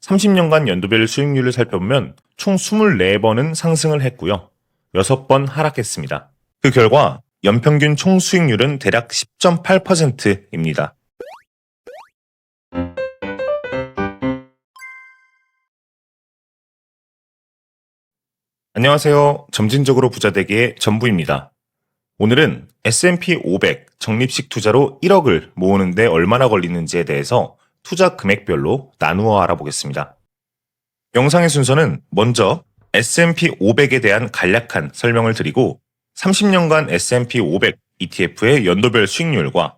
30년간 연도별 수익률을 살펴보면 총 24번은 상승을 했고요. 6번 하락했습니다. 그 결과 연평균 총 수익률은 대략 10.8%입니다. 안녕하세요. 점진적으로 부자되기의 전부입니다. 오늘은 S&P 500 적립식 투자로 1억을 모으는데 얼마나 걸리는지에 대해서 투자 금액별로 나누어 알아보겠습니다. 영상의 순서는 먼저 S&P 500에 대한 간략한 설명을 드리고 30년간 S&P 500 ETF의 연도별 수익률과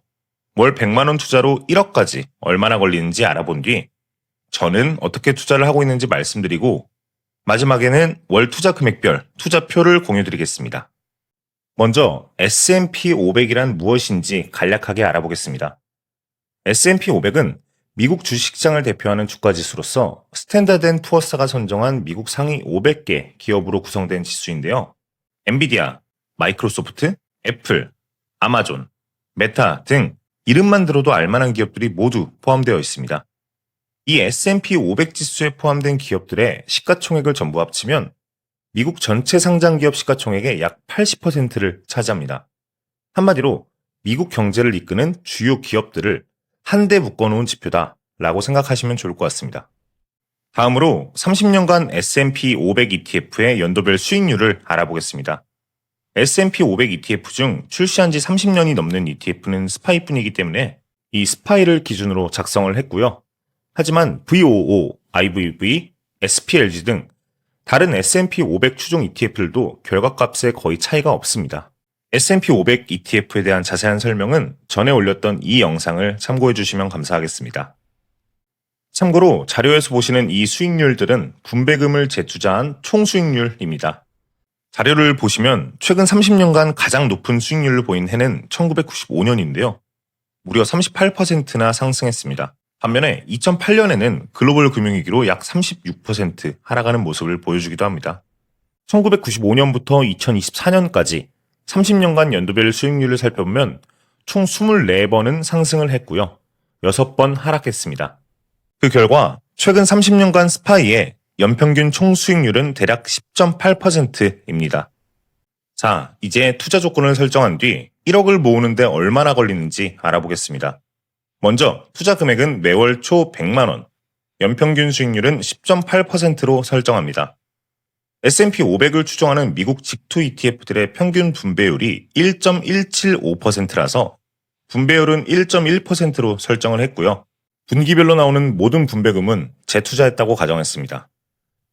월 100만원 투자로 1억까지 얼마나 걸리는지 알아본 뒤 저는 어떻게 투자를 하고 있는지 말씀드리고 마지막에는 월 투자 금액별 투자표를 공유드리겠습니다. 먼저 S&P 500이란 무엇인지 간략하게 알아보겠습니다. S&P 500은 미국 주식시장을 대표하는 주가지수로서 스탠다드 앤 푸어스가 선정한 미국 상위 500개 기업으로 구성된 지수인데요. 엔비디아, 마이크로소프트, 애플, 아마존, 메타 등 이름만 들어도 알만한 기업들이 모두 포함되어 있습니다. 이 S&P 500 지수에 포함된 기업들의 시가총액을 전부 합치면 미국 전체 상장 기업 시가총액의 약 80%를 차지합니다. 한마디로 미국 경제를 이끄는 주요 기업들을 한데 묶어놓은 지표다 라고 생각하시면 좋을 것 같습니다. 다음으로 30년간 S&P 500 ETF의 연도별 수익률을 알아보겠습니다. S&P 500 ETF 중 출시한 지 30년이 넘는 ETF는 스파이뿐이기 때문에 이 스파이를 기준으로 작성을 했고요. 하지만 VOO, IVV, SPLG 등 다른 S&P 500 추종 ETF들도 결과값에 거의 차이가 없습니다. S&P 500 ETF에 대한 자세한 설명은 전에 올렸던 이 영상을 참고해 주시면 감사하겠습니다. 참고로 자료에서 보시는 이 수익률들은 분배금을 재투자한 총 수익률입니다. 자료를 보시면 최근 30년간 가장 높은 수익률을 보인 해는 1995년인데요. 무려 38%나 상승했습니다. 반면에 2008년에는 글로벌 금융위기로 약 36% 하락하는 모습을 보여주기도 합니다. 1995년부터 2024년까지 30년간 연도별 수익률을 살펴보면 총 24번은 상승을 했고요. 6번 하락했습니다. 그 결과 최근 30년간 스파이의 연평균 총 수익률은 대략 10.8%입니다. 자, 이제 투자 조건을 설정한 뒤 1억을 모으는데 얼마나 걸리는지 알아보겠습니다. 먼저 투자 금액은 매월 초 100만원, 연평균 수익률은 10.8%로 설정합니다. S&P 500을 추종하는 미국 직투 ETF들의 평균 분배율이 1.175%라서 분배율은 1.1%로 설정을 했고요. 분기별로 나오는 모든 분배금은 재투자했다고 가정했습니다.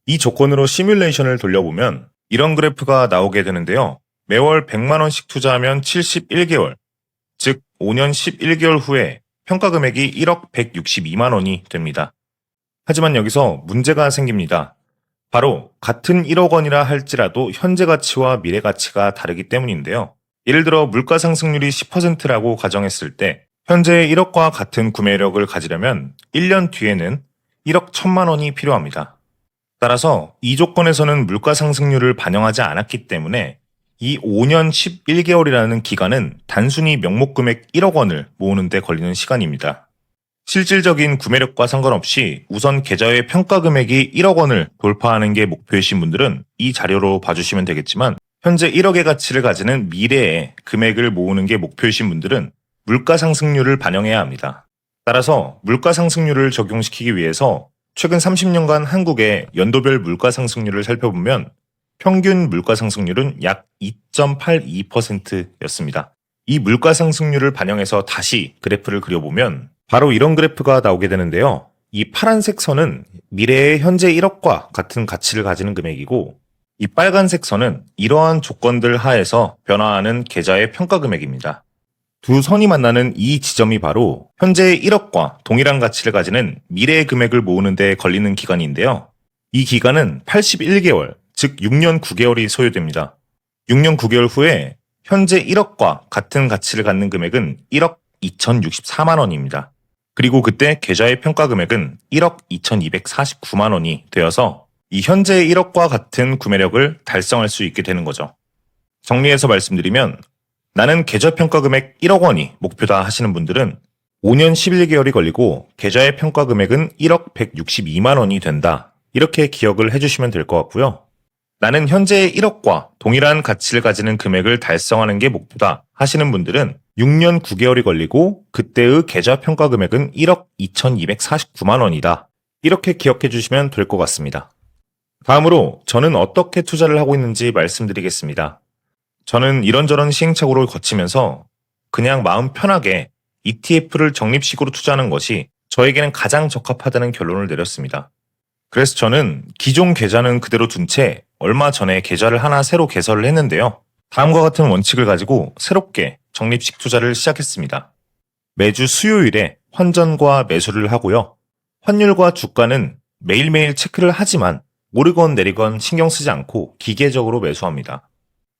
이 조건으로 시뮬레이션을 돌려보면 이런 그래프가 나오게 되는데요. 매월 100만원씩 투자하면 71개월, 즉 5년 11개월 후에 평가 금액이 1억 162만 원이 됩니다. 하지만 여기서 문제가 생깁니다. 바로 같은 1억 원이라 할지라도 현재 가치와 미래 가치가 다르기 때문인데요. 예를 들어 물가 상승률이 10%라고 가정했을 때 현재의 1억과 같은 구매력을 가지려면 1년 뒤에는 1억 1천만 원이 필요합니다. 따라서 이 조건에서는 물가 상승률을 반영하지 않았기 때문에 이 5년 11개월이라는 기간은 단순히 명목 금액 1억 원을 모으는 데 걸리는 시간입니다. 실질적인 구매력과 상관없이 우선 계좌의 평가 금액이 1억 원을 돌파하는 게 목표이신 분들은 이 자료로 봐주시면 되겠지만 현재 1억의 가치를 가지는 미래의 금액을 모으는 게 목표이신 분들은 물가 상승률을 반영해야 합니다. 따라서 물가 상승률을 적용시키기 위해서 최근 30년간 한국의 연도별 물가 상승률을 살펴보면 평균 물가 상승률은 약 2.82%였습니다. 이 물가 상승률을 반영해서 다시 그래프를 그려보면 바로 이런 그래프가 나오게 되는데요. 이 파란색 선은 미래의 현재 1억과 같은 가치를 가지는 금액이고 이 빨간색 선은 이러한 조건들 하에서 변화하는 계좌의 평가 금액입니다. 두 선이 만나는 이 지점이 바로 현재의 1억과 동일한 가치를 가지는 미래의 금액을 모으는 데 걸리는 기간인데요. 이 기간은 81개월, 즉 6년 9개월이 소요됩니다. 6년 9개월 후에 현재 1억과 같은 가치를 갖는 금액은 1억 2,064만 원입니다. 그리고 그때 계좌의 평가 금액은 1억 2,249만 원이 되어서 이 현재의 1억과 같은 구매력을 달성할 수 있게 되는 거죠. 정리해서 말씀드리면 나는 계좌 평가 금액 1억 원이 목표다 하시는 분들은 5년 11개월이 걸리고 계좌의 평가 금액은 1억 162만 원이 된다. 이렇게 기억을 해주시면 될 것 같고요. 나는 현재의 1억과 동일한 가치를 가지는 금액을 달성하는 게 목표다 하시는 분들은 6년 9개월이 걸리고 그때의 계좌 평가 금액은 1억 2249만 원이다. 이렇게 기억해 주시면 될 것 같습니다. 다음으로 저는 어떻게 투자를 하고 있는지 말씀드리겠습니다. 저는 이런저런 시행착오를 거치면서 그냥 마음 편하게 ETF를 적립식으로 투자하는 것이 저에게는 가장 적합하다는 결론을 내렸습니다. 그래서 저는 기존 계좌는 그대로 둔 채 얼마 전에 계좌를 하나 새로 개설을 했는데요. 다음과 같은 원칙을 가지고 새롭게 적립식 투자를 시작했습니다. 매주 수요일에 환전과 매수를 하고요. 환율과 주가는 매일매일 체크를 하지만 오르건 내리건 신경 쓰지 않고 기계적으로 매수합니다.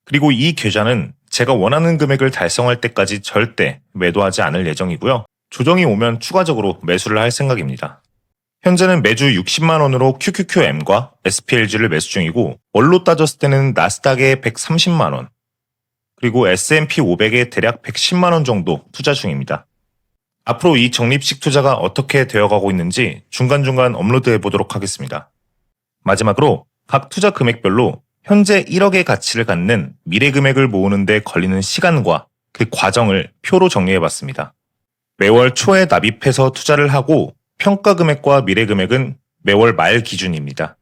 그리고 이 계좌는 제가 원하는 금액을 달성할 때까지 절대 매도하지 않을 예정이고요. 조정이 오면 추가적으로 매수를 할 생각입니다. 현재는 매주 60만 원으로 QQQM과 SPLG를 매수 중이고 월로 따졌을 때는 나스닥에 130만 원, 그리고 S&P 500에 대략 110만 원 정도 투자 중입니다. 앞으로 이 적립식 투자가 어떻게 되어가고 있는지 중간중간 업로드해 보도록 하겠습니다. 마지막으로 각 투자 금액별로 현재 1억의 가치를 갖는 미래 금액을 모으는 데 걸리는 시간과 그 과정을 표로 정리해 봤습니다. 매월 초에 납입해서 투자를 하고 평가 금액과 미래 금액은 매월 말 기준입니다.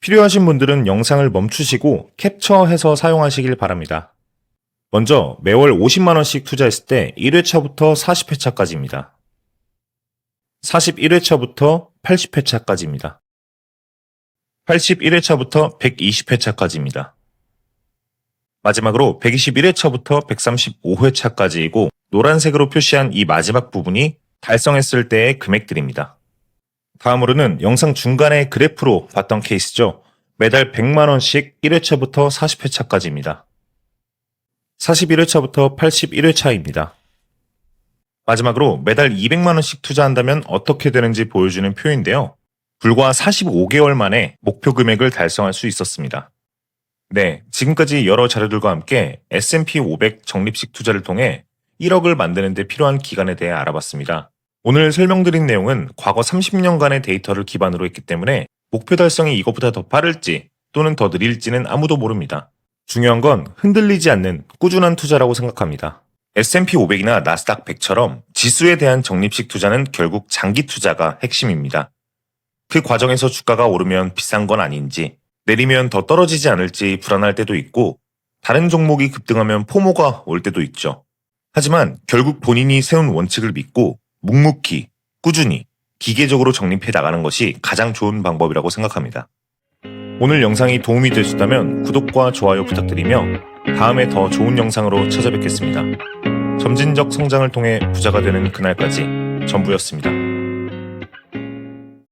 필요하신 분들은 영상을 멈추시고 캡처해서 사용하시길 바랍니다. 먼저 매월 50만원씩 투자했을 때 1회차부터 40회차까지입니다. 41회차부터 80회차까지입니다. 81회차부터 120회차까지입니다. 마지막으로 121회차부터 135회차까지이고 노란색으로 표시한 이 마지막 부분이 달성했을 때의 금액들입니다. 다음으로는 영상 중간에 그래프로 봤던 케이스죠. 매달 100만원씩 1회차부터 40회차까지입니다. 41회차부터 81회차입니다. 마지막으로 매달 200만원씩 투자한다면 어떻게 되는지 보여주는 표인데요. 불과 45개월 만에 목표 금액을 달성할 수 있었습니다. 네, 지금까지 여러 자료들과 함께 S&P 500 적립식 투자를 통해 1억을 만드는 데 필요한 기간에 대해 알아봤습니다. 오늘 설명드린 내용은 과거 30년간의 데이터를 기반으로 했기 때문에 목표 달성이 이것보다 더 빠를지 또는 더 느릴지는 아무도 모릅니다. 중요한 건 흔들리지 않는 꾸준한 투자라고 생각합니다. S&P 500이나 나스닥 100처럼 지수에 대한 적립식 투자는 결국 장기 투자가 핵심입니다. 그 과정에서 주가가 오르면 비싼 건 아닌지, 내리면 더 떨어지지 않을지 불안할 때도 있고, 다른 종목이 급등하면 포모가 올 때도 있죠. 하지만 결국 본인이 세운 원칙을 믿고 묵묵히, 꾸준히, 기계적으로 적립해 나가는 것이 가장 좋은 방법이라고 생각합니다. 오늘 영상이 도움이 되셨다면 구독과 좋아요 부탁드리며 다음에 더 좋은 영상으로 찾아뵙겠습니다. 점진적 성장을 통해 부자가 되는 그날까지 전부였습니다.